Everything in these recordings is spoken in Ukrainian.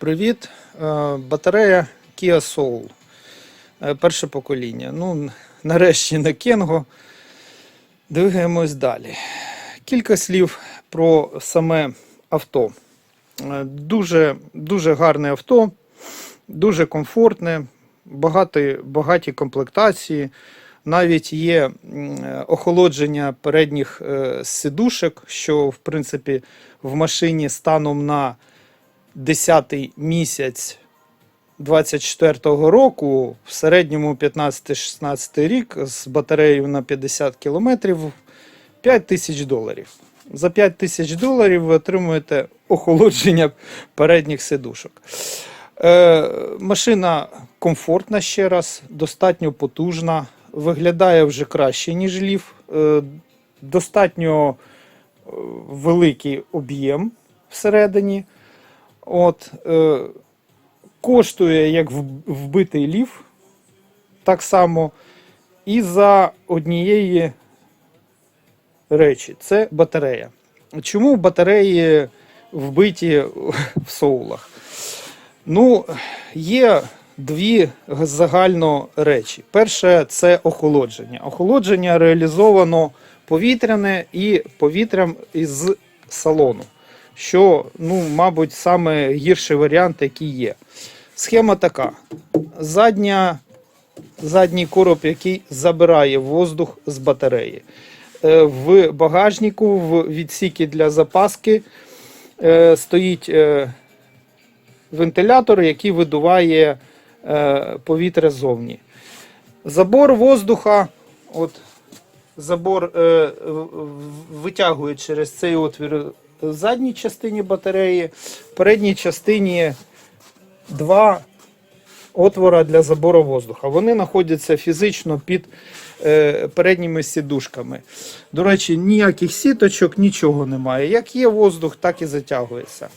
Привіт. Е, Батарея Kia Soul. Е, Перше покоління. Ну, нарешті не Кенго. Двигаємось далі. Кілька слів про саме авто. Е, Дуже, дуже гарне авто, дуже комфортне, багаті, багаті комплектації. Навіть є охолодження передніх сидушок, що в принципі в машині станом на 10 місяць 24-го року, в середньому 15-16 рік з батареєю на 50 кілометрів 5 тисяч доларів. За 5 тисяч доларів ви отримуєте охолодження передніх сидушок. Е, машина комфортна ще раз, достатньо потужна, виглядає вже краще, ніж лів. Е, достатньо е, великий об'єм всередині. От, е, коштує як вбитий лів, так само і за однієї речі це батарея. Чому батареї вбиті в соулах? Ну, є дві загально речі. Перше це охолодження. Охолодження реалізовано повітряне і повітрям із салону, що, ну, мабуть, саме гірший варіант, який є. Схема така: задня, задній короб, який забирає воздух з батареї. Е, В багажнику, в відсікі для запаски е, стоїть е, вентилятор, який видуває повітря ззовні. Забор воздуха, от забор витягує через цей отвір в задній частині батареї, в передній частині два отвора для забору воздуха. Вони знаходяться фізично під е, передніми сідушками. До речі, ніяких сіточок, нічого немає. Як є воздух, так і затягується.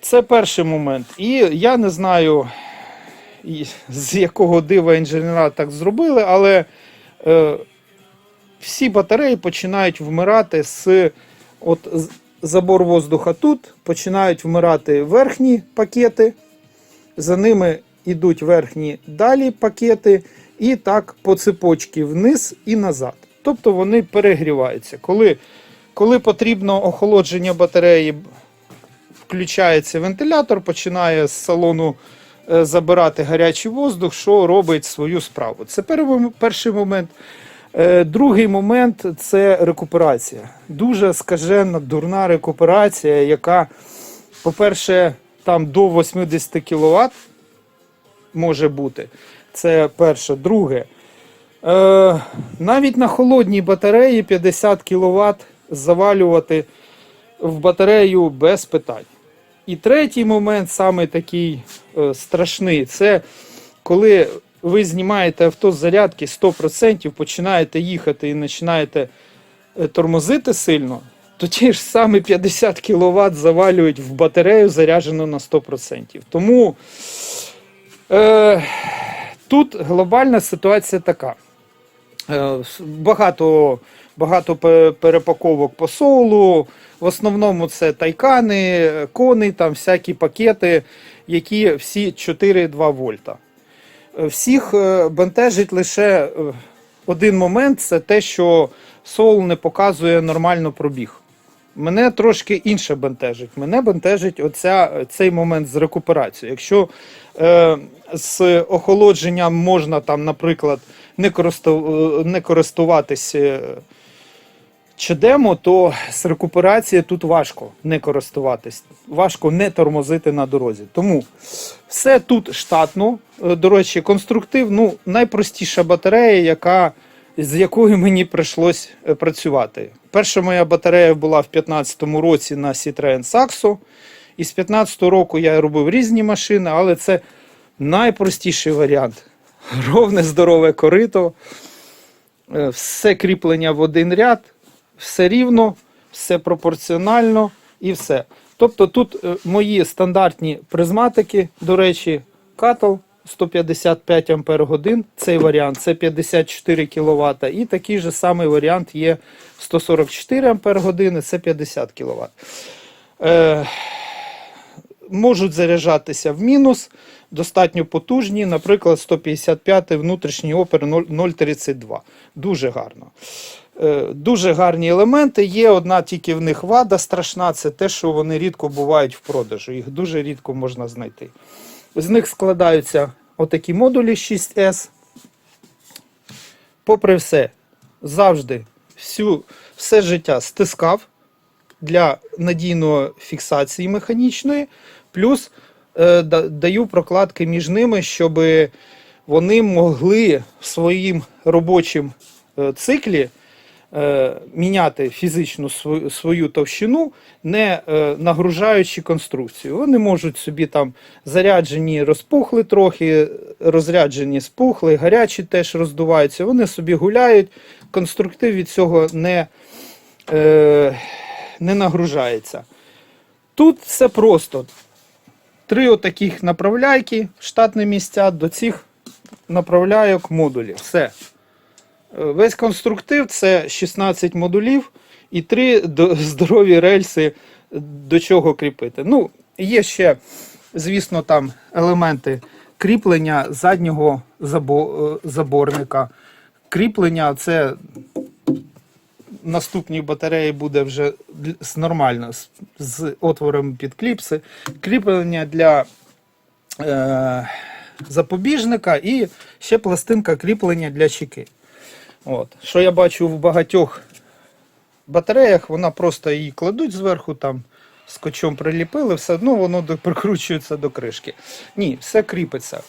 Це перший момент. І я не знаю, з якого дива інженера так зробили, але е, всі батареї починають вмирати з от, забор воздуха тут, починають вмирати верхні пакети, за ними йдуть верхні далі пакети, і так по цепочці вниз і назад. Тобто вони перегріваються. Коли, коли потрібно охолодження батареї, включається вентилятор, починає з салону е, забирати гарячий воздух, що робить свою справу. Це перший- перший момент. Е, Другий момент це рекуперація. Дуже скажена, дурна рекуперація, яка, по-перше, там до 80 кВт може бути. Це перше. Друге, е, навіть на холодній батареї 50 кВт завалювати в батарею без питань. І третій момент, саме такий е, страшний, це коли ви знімаєте авто з зарядки 100%, починаєте їхати і починаєте е, тормозити сильно, то ті ж саме 50 кВт завалюють в батарею заряджену на 100%. Тому е, тут глобальна ситуація така. Е, Багато, багато перепаковок по соулу. В основному це тайкани, кони, там всякі пакети, які всі 4,2 вольта. Е, Всіх е, бентежить лише е, один момент: це те, що соул не показує нормально пробіг. Мене трошки інше бентежить. Мене бентежить оця, цей момент з рекуперацією. Якщо е, з охолодженням можна там, наприклад, не, користу, чадемо, то з рекуперації тут важко не користуватись, важко не тормозити на дорозі. Тому все тут штатно. Е, До речі, конструктив, ну, найпростіша батарея, яка, з якою мені прийшлось е, працювати. Перша моя батарея була в 2015 році на Citroen Saxo. І з 2015 року я робив різні машини, але це найпростіший варіант. Ровне здорове корито, е, все кріплення в один ряд, все рівно, все пропорціонально і все. Тобто тут е, мої стандартні призматики, до речі, катл 155 Ампер годин, цей варіант це 54 кВт. І такий же самий варіант є 144 Ампер години, це 50 кВт. Е, можуть заряджатися в мінус, достатньо потужні, наприклад, 155 внутрішній опер 0,32. Дуже гарно. Е, Дуже гарні елементи. Є одна тільки в них вада страшна, це те, що вони рідко бувають в продажу. Їх дуже рідко можна знайти. З них складаються отакі модулі 6S. Попри все, завжди всю, все життя стискав для надійної фіксації механічної, плюс е, да- даю прокладки між ними, щоб вони могли в своїм робочим е, циклі міняти фізичну свою, товщину, не е, нагружаючи конструкцію. Вони можуть собі там заряджені розпухли трохи, розряджені спухли, гарячі теж роздуваються. Вони собі гуляють, конструктив від цього не, е, не нагружається. Тут все просто. Три отаких направляйки, штатні місця до цих направляйок модулів. Все. Весь конструктив це 16 модулів і три до- здорові рельси до чого кріпити. Ну, є ще, звісно, там елементи кріплення заднього е, заборника. Кріплення це наступній батареї буде вже нормально, з отвором під кліпси. Кріплення для е, запобіжника і ще пластинка кріплення для чеки. От. Що я бачу в багатьох батареях, вона просто її кладуть зверху, там скотчом приліпили, все одно воно прикручується до кришки. Ні, все кріпиться.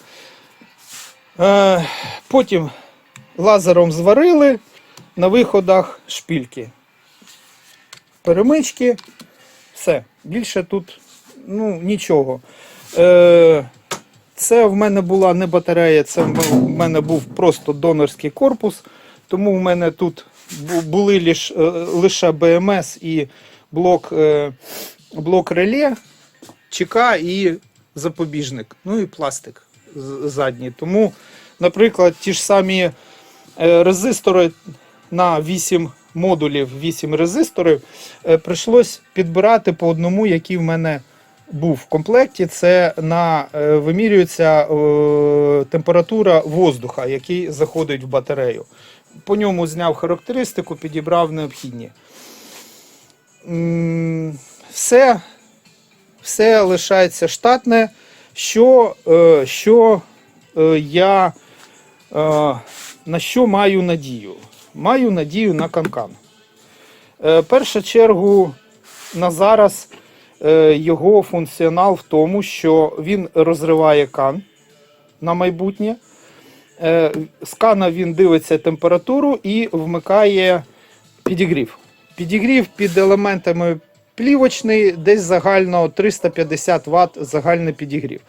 Е, потім лазером зварили на виходах шпільки. Перемички, все. Більше тут ну, нічого. Е, це в мене була не батарея, це в мене був просто донорський корпус. Тому в мене тут були лиш, е, лише БМС і блок, е, блок реле, ЧК і запобіжник. Ну і пластик задній. Тому, наприклад, ті ж самі е, резистори на 8 модулів, 8 резисторів, прийшлось підбирати по одному, який в мене був в комплекті. Це на вимірюється е, температура воздуха, який заходить в батарею. По ньому зняв характеристику, підібрав необхідні. Все, все лишається штатне. Що, е, що е, я е, на що маю надію? Маю надію на канкан. Е, перша чергу на зараз його функціонал в тому, що він розриває кан на майбутнє. Е, з кана він дивиться температуру і вмикає підігрів. Підігрів під елементами плівочний, десь загально 350 Вт загальний підігрів.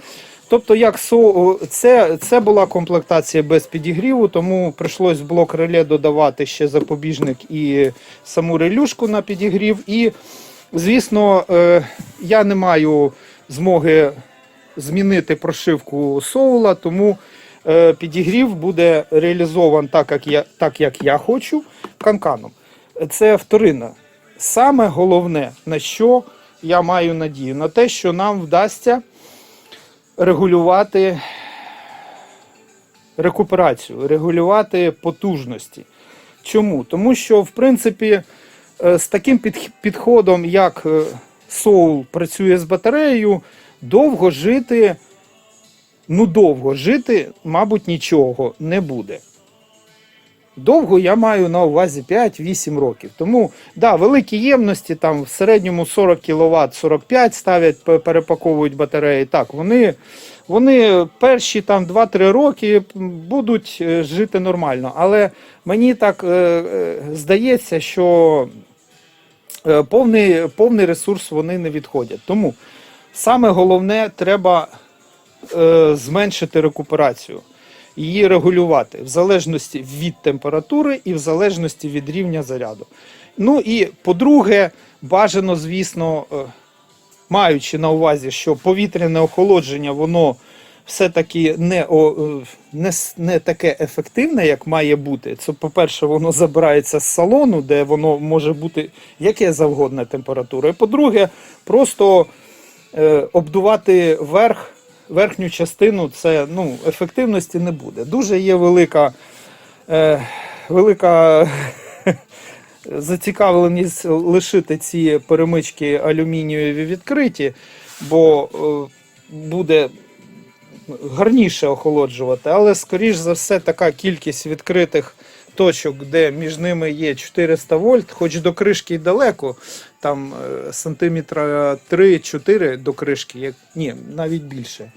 Тобто, як со, це, це була комплектація без підігріву, тому прийшлось в блок реле додавати ще запобіжник і саму релюшку на підігрів. І, звісно, е, я не маю змоги змінити прошивку соула, тому е, підігрів буде реалізован так, як я, так, як я хочу, канканом. Це вторинна. Саме головне, на що я маю надію, на те, що нам вдасться регулювати рекуперацію, регулювати потужності. Чому? Тому що, в принципі, е, з таким підходом, як е, Soul працює з батареєю, довго жити, ну довго жити, мабуть, нічого не буде. Довго я маю на увазі 5-8 років. Тому, да, великі ємності, там в середньому 40 кВт, 45 ставлять, перепаковують батареї. Так, вони, вони перші там 2-3 роки будуть е, жити нормально. Але мені так е, е, здається, що повний, повний ресурс вони не відходять. Тому саме головне треба е, зменшити рекуперацію її регулювати в залежності від температури і в залежності від рівня заряду. Ну і по-друге, бажано, звісно, е, маючи на увазі, що повітряне охолодження, воно все-таки не, о, е, не, не таке ефективне, як має бути. Це, по-перше, воно забирається з салону, де воно може бути яке завгодна температура. І по-друге, просто е, обдувати верх, верхню частину, це ну, ефективності не буде. Дуже є велика, е, велика зацікавленість лишити ці перемички алюмінієві відкриті, бо е, буде гарніше охолоджувати, але скоріш за все така кількість відкритих точок, де між ними є 400 вольт, хоч до кришки й далеко, там е, сантиметра 3-4 до кришки, як, ні, навіть більше.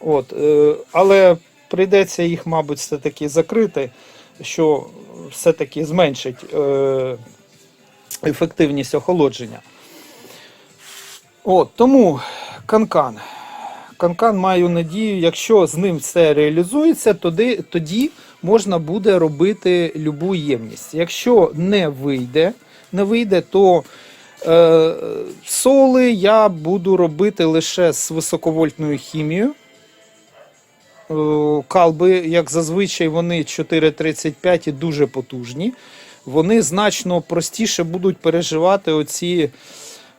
От, е, але прийдеться їх, мабуть, все-таки закрити, що все-таки зменшить е, ефективність охолодження. От, тому канкан. Канкан маю надію, якщо з ним все реалізується, тоді, тоді можна буде робити любу ємність. Якщо не вийде, не вийде, то е, соли я буду робити лише з високовольтною хімією. Е, Калби, як зазвичай, вони 4,35 і дуже потужні. Вони значно простіше будуть переживати оці,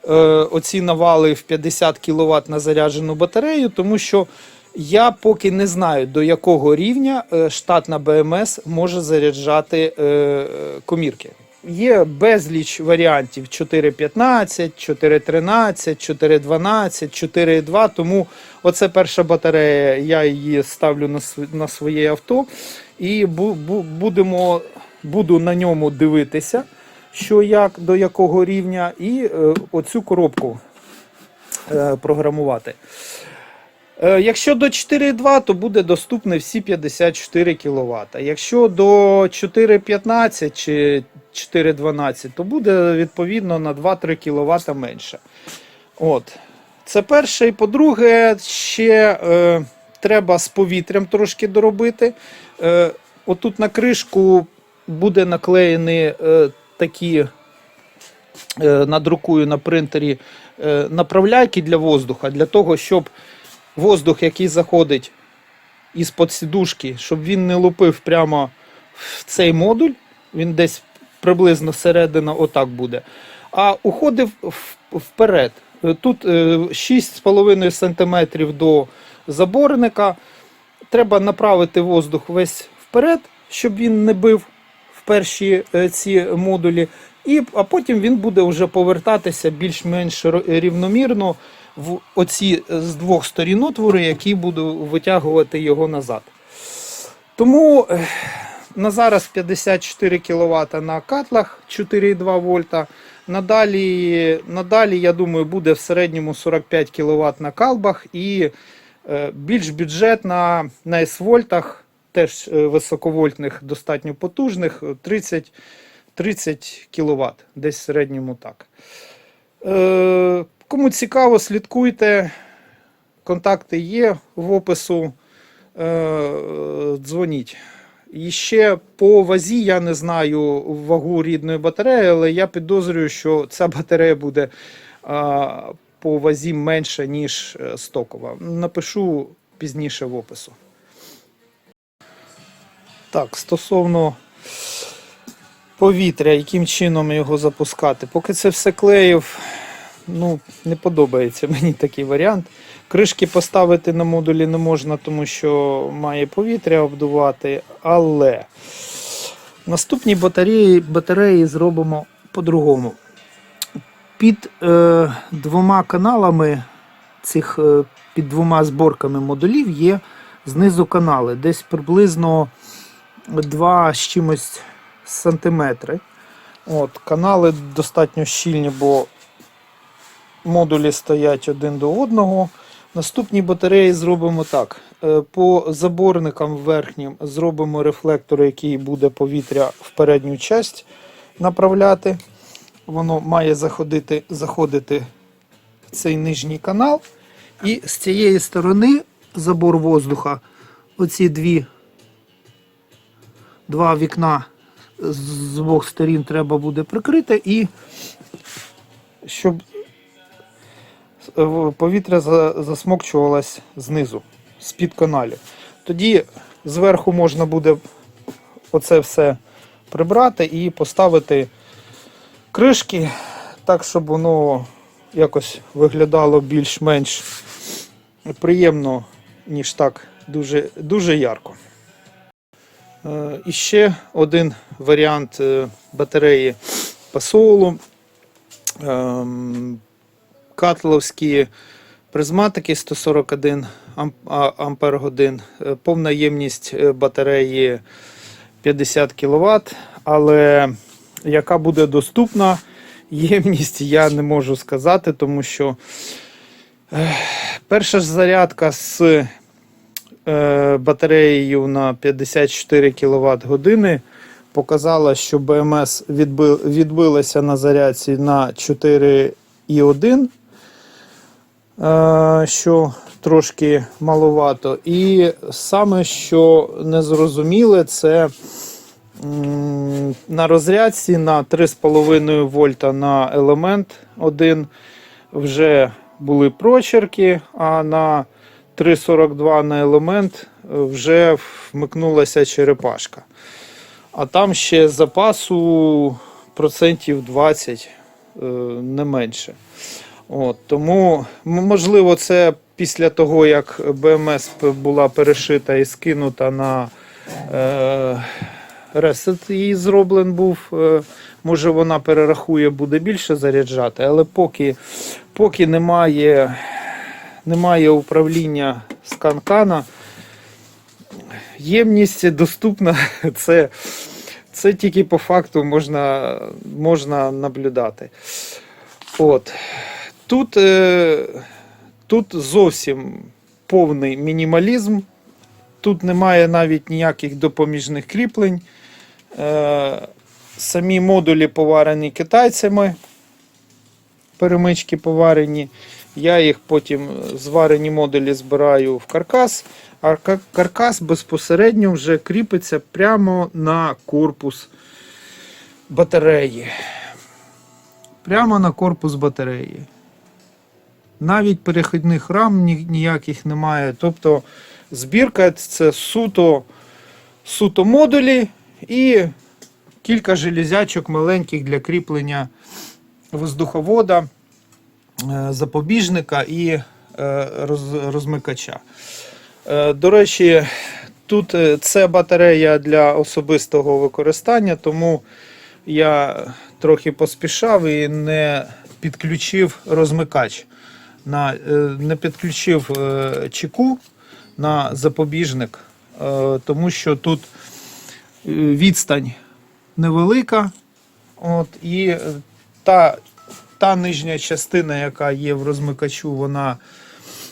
е, оці навали в 50 кВт на заряджену батарею, тому що я поки не знаю, до якого рівня е, штатна БМС може заряджати е, е, комірки. Є безліч варіантів 4.15, 4.13, 4.12, 4.2. Тому оце перша батарея, я її ставлю на, своє авто і бу- бу- будемо, буду на ньому дивитися, що як, до якого рівня, і оцю коробку програмувати. Е, Якщо до 4,2, то буде доступне всі 54 кВт. Якщо до 4,15 чи 4,12, то буде відповідно на 2-3 кВт менше. От. Це перше. І по-друге, ще е, треба з повітрям трошки доробити. Е, отут на кришку буде наклеєні е, такі, е, надрукую на принтері е, направляйки для воздуха, для того, щоб воздух, який заходить із-под сідушки, щоб він не лупив прямо в цей модуль, він десь приблизно середина отак буде, а уходив вперед. Е, Тут е, 6,5 см до заборника. Треба направити воздух весь вперед, щоб він не бив в перші е, ці модулі. І, а потім він буде вже повертатися більш-менш рівномірно в оці е, з двох сторін отвори, які буду витягувати його назад. Тому е, на зараз 54 кВт на котлах 4,2 вольта. Надалі, надалі, я думаю, буде в середньому 45 кВт на калбах і е, більш бюджет на, S-вольтах, теж високовольтних, достатньо потужних, 30, 30 кВт, десь в середньому так. Е, Кому цікаво, слідкуйте. Контакти є в опису. Е, Дзвоніть. І ще по вазі я не знаю вагу рідної батареї, але я підозрюю, що ця батарея буде а, по вазі менше, ніж е, стокова. Напишу пізніше в опису. Так, стосовно повітря, яким чином його запускати. Поки це все клеїв, ну, не подобається мені такий варіант. Кришки поставити на модулі не можна, тому що має повітря обдувати. Але наступні батареї, батареї зробимо по-другому. Під е, двома каналами цих е, під двома зборками модулів є знизу канали, десь приблизно 2 з чимось сантиметри. От, канали достатньо щільні, бо модулі стоять один до одного. Наступні батареї зробимо так. Е, По заборникам верхнім зробимо рефлектор, який буде повітря в передню часть направляти. Воно має заходити, заходити в цей нижній канал. І з цієї сторони забор воздуха, оці дві, два вікна з двох сторін треба буде прикрити, і щоб повітря засмокчувалось знизу, з-під каналів. Тоді зверху можна буде оце все прибрати і поставити кришки так, щоб воно якось виглядало більш-менш приємно, ніж так дуже, дуже ярко. Е, І ще один варіант е, батареї по соулу. Ем, Катловські призматики 141 а- ампер годин. Е, Повна ємність е, батареї 50 кВт, але яка буде доступна ємність, я не можу сказати, тому що е, перша ж зарядка з батареєю на 54 кВт години показала, що БМС відбилася на зарядці на 4,1, е, що трошки маловато. І саме, що незрозуміле, це на розрядці на 3,5 вольта на елемент 1 вже були прочерки, а на 3,42 на елемент е, вже вмикнулася черепашка. А там ще запасу процентів 20, е, не менше. От, тому, можливо, це після того, як БМС була перешита і скинута на е, ресет її зроблен був. Е, може вона перерахує, буде більше заряджати, але поки, поки немає, немає управління з канкана, ємність доступна, це, це тільки по факту можна, можна наблюдати. От. Тут, е, тут зовсім повний мінімалізм. Тут немає навіть ніяких допоміжних кріплень. Е, самі модулі поварені китайцями. Перемички поварені. Я їх потім е, зварені модулі збираю в каркас, а каркас безпосередньо вже кріпиться прямо на корпус батареї. Прямо на корпус батареї. Навіть перехідних рам ніяких немає. Тобто збірка це суто, суто модулі і кілька железячок маленьких для кріплення воздуховода, е, запобіжника і е, роз- розмикача. Е, До речі, тут це батарея для особистого використання, тому я трохи поспішав і не підключив розмикач. На, е, не підключив е, чеку на запобіжник, е, тому що тут відстань невелика. От, і та, та нижня частина, яка є в розмикачу, вона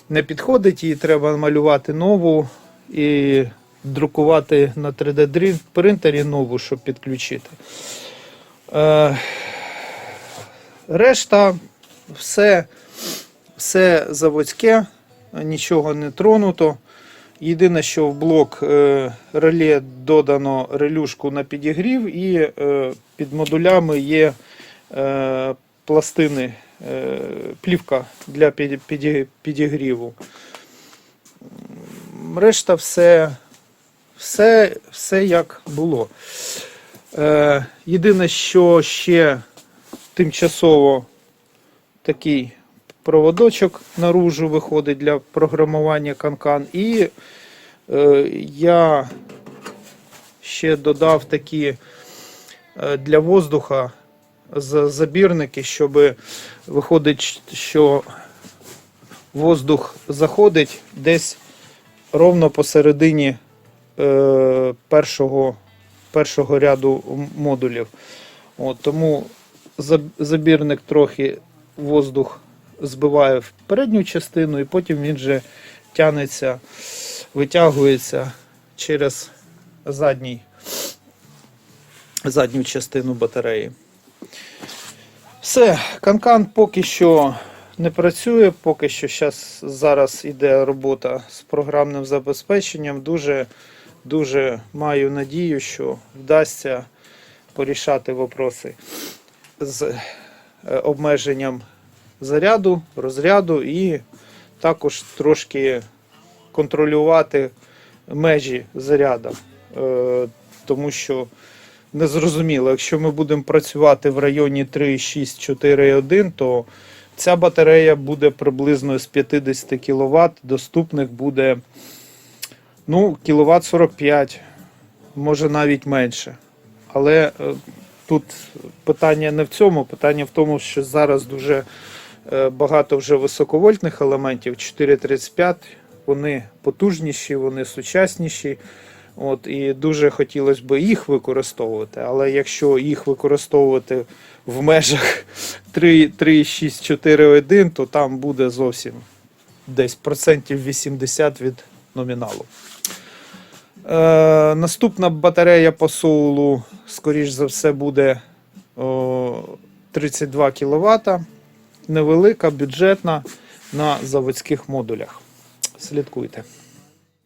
не підходить, її треба малювати нову і друкувати на 3D принтері нову, щоб підключити. Е, решта все, все заводське, нічого не тронуто. Єдине, що в блок е, реле додано релюшку на підігрів, і е, під модулями є е, пластини, плівка для піді- піді- підігріву. Решта все, все, все як було. Єдине, що ще тимчасово такий проводочок наружу виходить для програмування канкан. І е, я ще додав такі е, для воздуха забірники, щоб виходить, що воздух заходить десь ровно посередині е, першого, першого ряду модулів. От, тому забірник трохи воздух збиває в передню частину, і потім він же тягнеться, витягується через задній, задню частину батареї. Все, канкан поки що не працює, поки що щас, зараз іде робота з програмним забезпеченням. Дуже, дуже маю надію, що вдасться порішати вопроси з е, обмеженням заряду, розряду і також трошки контролювати межі заряду. Е, Тому що незрозуміло, якщо ми будемо працювати в районі 3,6, 4,1, то Ця батарея буде приблизно з 50 кВт, доступних буде ну, кВт 45, може навіть менше. Але е, тут питання не в цьому, питання в тому, що зараз дуже багато вже високовольтних елементів 435, вони потужніші, вони сучасніші. От, і дуже хотілося б їх використовувати. Але якщо їх використовувати в межах 3, 3 6, 4, 1, то там буде зовсім десь процентів 80 від номіналу. Е, наступна батарея по соулу, скоріш за все, буде о, 32 кВт. Невелика, бюджетна на заводських модулях. Слідкуйте.